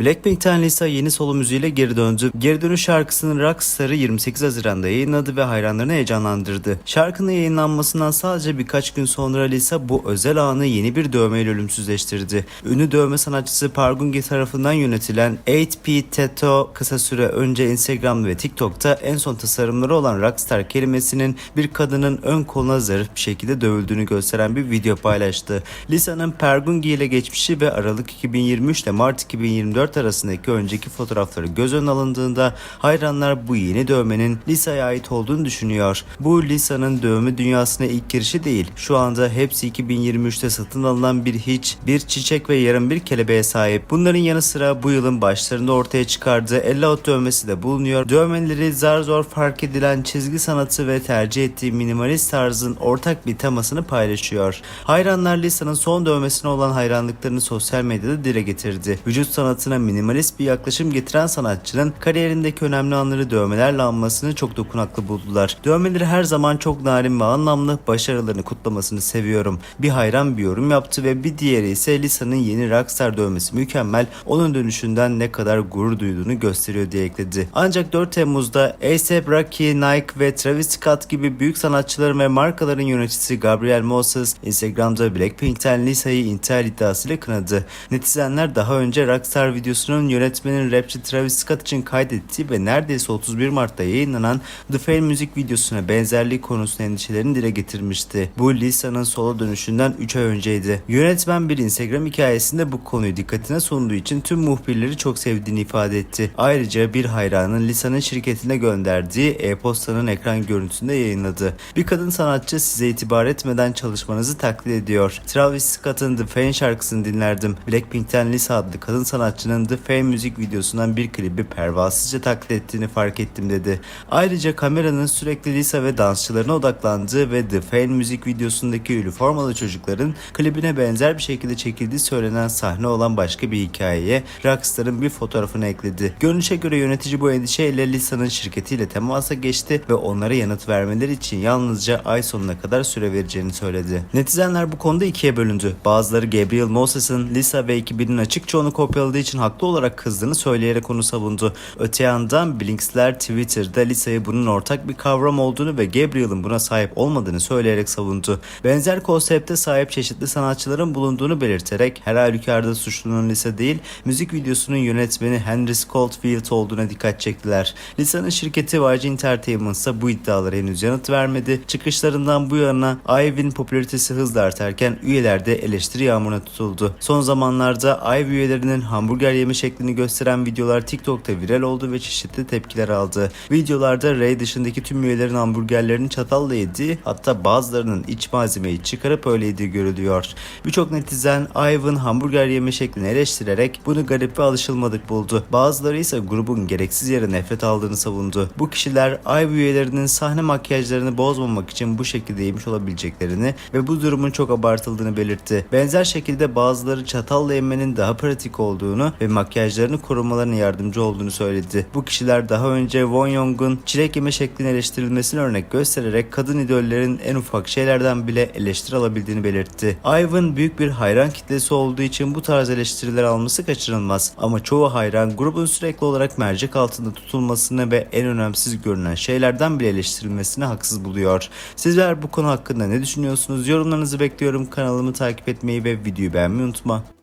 Blackpink'ten Lisa yeni solo müziğiyle geri döndü. Geri dönüş şarkısının Rockstar'ı 28 Haziran'da yayınladı ve hayranlarını heyecanlandırdı. Şarkının yayınlanmasından sadece birkaç gün sonra Lisa bu özel anı yeni bir dövmeyle ölümsüzleştirdi. Ünlü dövme sanatçısı Pargungi tarafından yönetilen 8P Tattoo kısa süre önce Instagram ve TikTok'ta en son tasarımları olan Rockstar kelimesinin bir kadının ön koluna zarif bir şekilde dövüldüğünü gösteren bir video paylaştı. Lisa'nın Pargungi ile geçmişi ve Aralık 2023 ile Mart 2024 arasındaki önceki fotoğrafları göz önüne alındığında hayranlar bu yeni dövmenin Lisa'ya ait olduğunu düşünüyor. Bu Lisa'nın dövme dünyasına ilk girişi değil. Şu anda hepsi 2023'te satın alınan bir hiç, bir çiçek ve yarım bir kelebeğe sahip. Bunların yanı sıra bu yılın başlarında ortaya çıkardığı elle out dövmesi de bulunuyor. Dövmeleri zar zor fark edilen çizgi sanatı ve tercih ettiği minimalist tarzın ortak bir temasını paylaşıyor. Hayranlar Lisa'nın son dövmesine olan hayranlıklarını sosyal medyada dile getirdi. Vücut sanatına minimalist bir yaklaşım getiren sanatçının kariyerindeki önemli anları dövmelerle anmasını çok dokunaklı buldular. Dövmeleri her zaman çok narin ve anlamlı, başarılarını kutlamasını seviyorum. Bir hayran bir yorum yaptı ve bir diğeri ise Lisa'nın yeni Rockstar dövmesi mükemmel, onun dönüşünden ne kadar gurur duyduğunu gösteriyor diye ekledi. Ancak 4 Temmuz'da A$AP Rocky, Nike ve Travis Scott gibi büyük sanatçıların ve markaların yöneticisi Gabriel Moses Instagram'da Blackpink'ten Lisa'yı intihar iddiasıyla kınadı. Netizenler daha önce Rockstar videosunun yönetmenin rapçi Travis Scott için kaydettiği ve neredeyse 31 Mart'ta yayınlanan The Fame müzik videosuna benzerliği konusunda endişelerini dile getirmişti. Bu Lisa'nın solo dönüşünden 3 ay önceydi. Yönetmen bir Instagram hikayesinde bu konuyu dikkatine sunduğu için tüm muhbirleri çok sevdiğini ifade etti. Ayrıca bir hayranın Lisa'nın şirketine gönderdiği e-postanın ekran görüntüsünde yayınladı. Bir kadın sanatçı size itibar etmeden çalışmanızı taklit ediyor. Travis Scott'ın The Fame şarkısını dinlerdim. Blackpink'ten Lisa adlı kadın sanatçının The Fame müzik videosundan bir klibi pervasızca taklit ettiğini fark ettim dedi. Ayrıca kameranın sürekli Lisa ve dansçılarına odaklandığı ve The Fame müzik videosundaki üniformalı çocukların klibine benzer bir şekilde çekildiği söylenen sahne olan başka bir hikayeye Rockstar'ın bir fotoğrafını ekledi. Görünüşe göre yönetici bu endişeyle Lisa'nın şirketiyle temasa geçti ve onlara yanıt vermeleri için yalnızca ay sonuna kadar süre vereceğini söyledi. Netizenler bu konuda ikiye bölündü. Bazıları Gabriel Moses'ın Lisa ve ekibinin açıkça onu kopyaladığı için haklı olarak kızdığını söyleyerek onu savundu. Öte yandan Blinks'ler Twitter'da Lisa'ya bunun ortak bir kavram olduğunu ve Gabriel'ın buna sahip olmadığını söyleyerek savundu. Benzer konsepte sahip çeşitli sanatçıların bulunduğunu belirterek her halükarda suçlunun Lisa değil, müzik videosunun yönetmeni Henry Scottfield olduğuna dikkat çektiler. Lisa'nın şirketi YG Entertainment ise bu iddialara henüz yanıt vermedi. Çıkışlarından bu yana Ivy'nin popülaritesi hızla artarken üyeler de eleştiri yağmuruna tutuldu. Son zamanlarda Ivy üyelerinin hamburger yeme şeklini gösteren videolar TikTok'ta viral oldu ve çeşitli tepkiler aldı. Videolarda Ray dışındaki tüm üyelerin hamburgerlerini çatalla yediği hatta bazılarının iç malzemeyi çıkarıp öyle yediği görülüyor. Birçok netizen Ivy'nin hamburger yeme şeklini eleştirerek bunu garip ve alışılmadık buldu. Bazıları ise grubun gereksiz yere nefret aldığını savundu. Bu kişiler Ivy üyelerinin sahne makyajlarını bozmamak için bu şekilde yemiş olabileceklerini ve bu durumun çok abartıldığını belirtti. Benzer şekilde bazıları çatalla yemenin daha pratik olduğunu ve makyajlarını korumalarına yardımcı olduğunu söyledi. Bu kişiler daha önce Won Young'un çilek yeme şeklini eleştirilmesini örnek göstererek kadın idollerin en ufak şeylerden bile eleştiri alabildiğini belirtti. Ivan büyük bir hayran kitlesi olduğu için bu tarz eleştiriler alması kaçınılmaz ama çoğu hayran grubun sürekli olarak mercek altında tutulmasını ve en önemsiz görünen şeylerden bile eleştirilmesini haksız buluyor. Sizler bu konu hakkında ne düşünüyorsunuz? Yorumlarınızı bekliyorum. Kanalımı takip etmeyi ve videoyu beğenmeyi unutma.